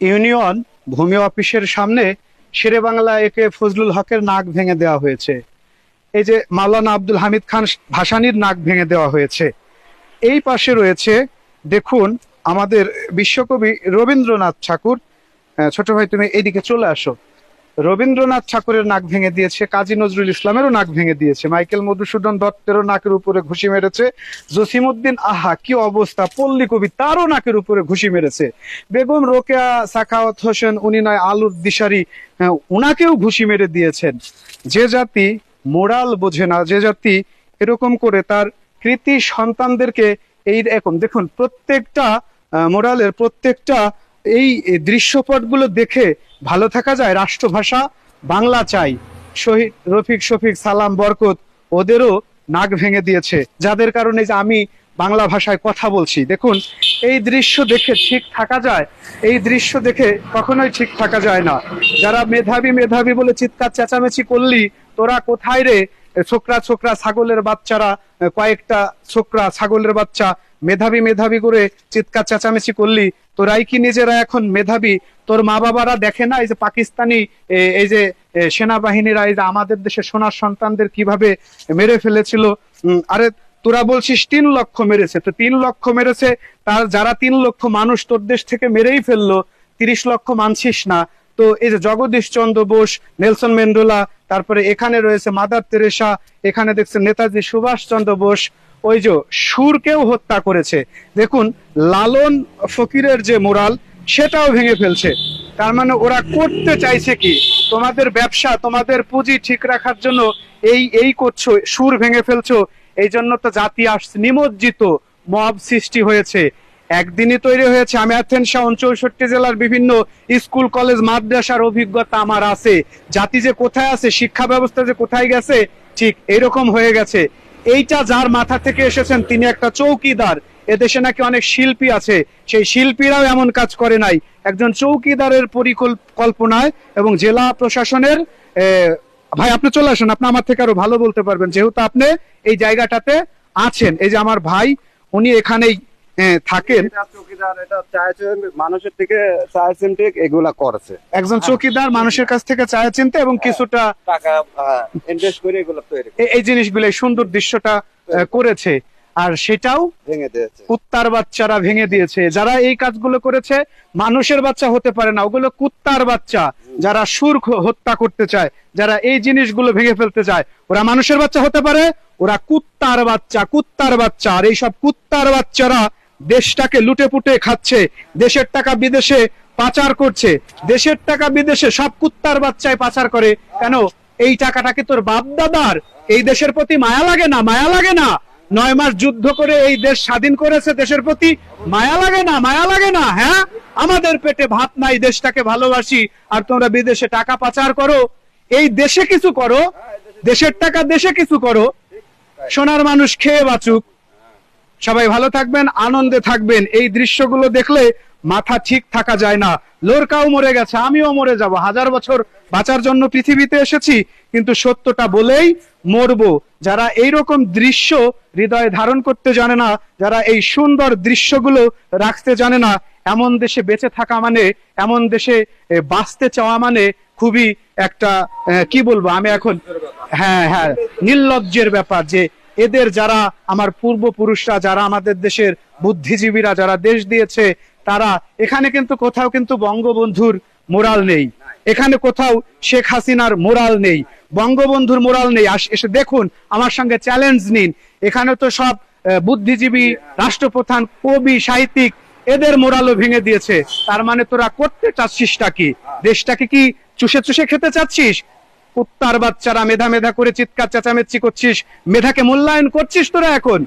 Union ভূমি অফিসের সামনে শেরে বাংলা একে ফজলুল হকের নাক ভেঙে দেওয়া হয়েছে। এই যে মাওলানা আব্দুল হামিদ খান ভাসানির নাক ভেঙে দেওয়া হয়েছে। এই পাশে রয়েছে, দেখুন, আমাদের বিশ্বকবি রবীন্দ্রনাথ ঠাকুর। ছোট ভাই, তুমি এইদিকে চলে আসো। রবীন্দ্রনাথ ঠাকুরের নাক ভেঙে দিয়েছে কাজী নজরুল ইসলামেরও নাক ভেঙে দিয়েছে মাইকেল মধুসূদন দত্তেরও নাকের উপরে ঘুষি মেরেছে জসিমউদ্দিন আহা কি অবস্থা পল্লী কবি তারও নাকের উপরে ঘুষি মেরেছে। বেগম রোকেয়া সাখাওয়াত হোসেন উনি নয় আলুর দিশারি হ্যাঁ, উনাকেও ঘুষি মেরে দিয়েছেন। যে জাতি মোরাল বোঝে না যে জাতি এরকম করে তার কৃতি সন্তানদেরকে এই এখন দেখুন প্রত্যেকটা মোরালের প্রত্যেকটা এই দৃশ্যপটগুলো দেখে ভালো থাকা যায়? রাষ্ট্রভাষা বাংলা চাই। শহীদ, রফিক, শফিক, সালাম, বরকত ওদেরও নাক ভেঙে দিয়েছে। যাদের কারণে যে আমি বাংলা ভাষায় কথা বলছি। দেখুন, এই দৃশ্য দেখে ঠিক থাকা যায়? এই দৃশ্য দেখে কখনোই ঠিক থাকা যায় না। যারা মেধাবী মেধাবী বলে চিৎকার চেঁচামেচি করলি, তোরা কোথায় রে? ছোকরা ছোকরা, ছাগলের বাচ্চারা কয়েকটা ছোকরা, ছাগলের বাচ্চা, মেধাবী মেধাবী করে চিৎকার চেঁচামেচি করলি তোরাই কি নিজেরা এখন মেধাবী? তোর মা বাবারা দেখে না এই যে পাকিস্তানি এই যে সেনাবাহিনীরা, এই যে আমাদের দেশে সোনার সন্তানদের কীভাবে মেরে ফেলেছিল? আরে তোরা বলছিস তিন লক্ষ মেরেছে। তো তিন লক্ষ মেরেছে, তার যারা তিন লক্ষ মানুষ তোর দেশ থেকে মেরেই ফেলল, তিরিশ লক্ষ মানছিস না। তো এই যে জগদীশ চন্দ্র বোস, নেলসন মেন্ডেলা তারপরে এখানে রয়েছে মাদার তেরেসা, এখানে দেখছে নেতাজি সুভাষ চন্দ্র বোস ওই যে সুরকেও হত্যা করেছে। দেখুন, লালন ফকিরের যে মোরাল, সেটাও ভেঙে ফেলছে। তার মানে ওরা করতে চাইছে কি? তোমাদের ব্যবসা, তোমাদের পুঁজি ঠিক রাখার জন্য এই এই করছ, সুর ভেঙে ফেলছো। এই জন্য তো জাতি আসছে নিমজ্জিত, মব সৃষ্টি হয়েছে। একদিনই তৈরি হয়েছে। আমি সহ চৌষট্টি জেলার বিভিন্ন স্কুল, কলেজ, মাদ্রাসার অভিজ্ঞতা আমার আছে। জাতি যে কোথায় আছে, শিক্ষা ব্যবস্থা যে কোথায় গেছে, ঠিক এরকম হয়ে গেছে। এইটা যার মাথা থেকে এসেছেন তিনি একটা চৌকিদার। এদেশে নাকি অনেক শিল্পী আছে। সেই শিল্পীরাও এমন কাজ করে নাই। একজন চৌকিদারের পরিকল্পনায় এবং জেলা প্রশাসনের ভাই, আপনি চলে আসুন। আপনি আমার থেকে আরও ভালো বলতে পারবেন। যেহেতু আপনি এই জায়গাটাতে আছেন। এই যে আমার ভাই, উনি এখানেই থাকেন। চৌকিদার মানুষের থেকে চাইছেন ঠিক এগুলা করছে। একজন চৌকিদার মানুষের কাছ থেকে চায় চিনতে এবং কিছুটা টাকা ইনভেস্ট করে এগুলো তৈরি এই জিনিসগুলো সুন্দর দৃশ্যটা করেছে। আর সেটাও ভেঙে দিয়েছে। কুত্তার বাচ্চারা ভেঙে দিয়েছে। যারা এই কাজগুলো করেছে মানুষের বাচ্চা হতে পারে না। ওগুলো কুত্তার বাচ্চা। যারা সুর হত্যা করতে চায় যারা এই জিনিসগুলো ভেঙে ফেলতে চায় ওরা মানুষের বাচ্চা হতে পারে ওরা কুত্তার বাচ্চা কুত্তার বাচ্চা। আর এইসব কুত্তার বাচ্চারা দেশটাকে লুটে পুটে খাচ্ছে, দেশের টাকা বিদেশে পাচার করছে, দেশের টাকা বিদেশে সব কুত্তার বাচ্চায় পাচার করে। কেন? এই টাকাটা কি তোর বাপ দাদার এই দেশের প্রতি মায়া লাগে না? মায়া লাগে না? নয় মাস যুদ্ধ করে এই দেশ স্বাধীন করেছে দেশের প্রতি? মায়া লাগে না? মায়া লাগে না? হ্যাঁ? আমাদের পেটে ভাত নাই, দেশটাকে ভালোবাসি, আর তোমরা বিদেশে টাকা পাচার করো। এই দেশে কিছু করো, দেশের টাকা দেশে কিছু করো। সোনার মানুষ খেয়ে বাঁচুক সবাই ভালো থাকবেন, আনন্দে থাকবেন। এই দৃশ্যগুলো দেখলে মাথা ঠিক থাকা যায় না। লোরকাও মরে গেছে, আমিও মরে যাব। হাজার বছর বাঁচার জন্য পৃথিবীতে এসেছি, কিন্তু সত্যটা বলেই মরবো। যারা এই রকম দৃশ্য হৃদয়ে ধারণ করতে জানে না, যারা এই সুন্দর দৃশ্যগুলো রাখতে জানে না, এমন দেশে বেঁচে থাকা মানে এমন দেশে বাঁচতে চাওয়া মানে খুবই একটা কি বলব আমি এখন? হ্যাঁ হ্যাঁ। নির্লজ্জের ব্যাপার যে এদের যারা আমার পূর্বপুরুষরা, যারা আমাদের দেশের বুদ্ধিজীবীরা, যারা দেশ দিয়েছে, তারা এখানে কিন্তু কোথাও কিন্তু বঙ্গবন্ধুর মোরাল নেই। এখানে কোথাও শেখ হাসিনার মোরাল নেই। বঙ্গবন্ধুর মোরাল নেই। এসে দেখুন, আমার সঙ্গে চ্যালেঞ্জ নিন। এখানে তো সব বুদ্ধিজীবী, রাষ্ট্রপ্রধান, কবি, সাহিত্যিক, এদের মোরালও ভেঙে দিয়েছে। তার মানে তোরা করতে চাচ্ছিসটা কি? দেশটাকে কি চুষে চুষে খেতে চাচ্ছিস? কুত্তার বাচ্চারা মেধা মেধা করে চিৎকার চেঁচামেচি করছিস মেধাকে মূল্যায়ন করছিস তোরা এখন?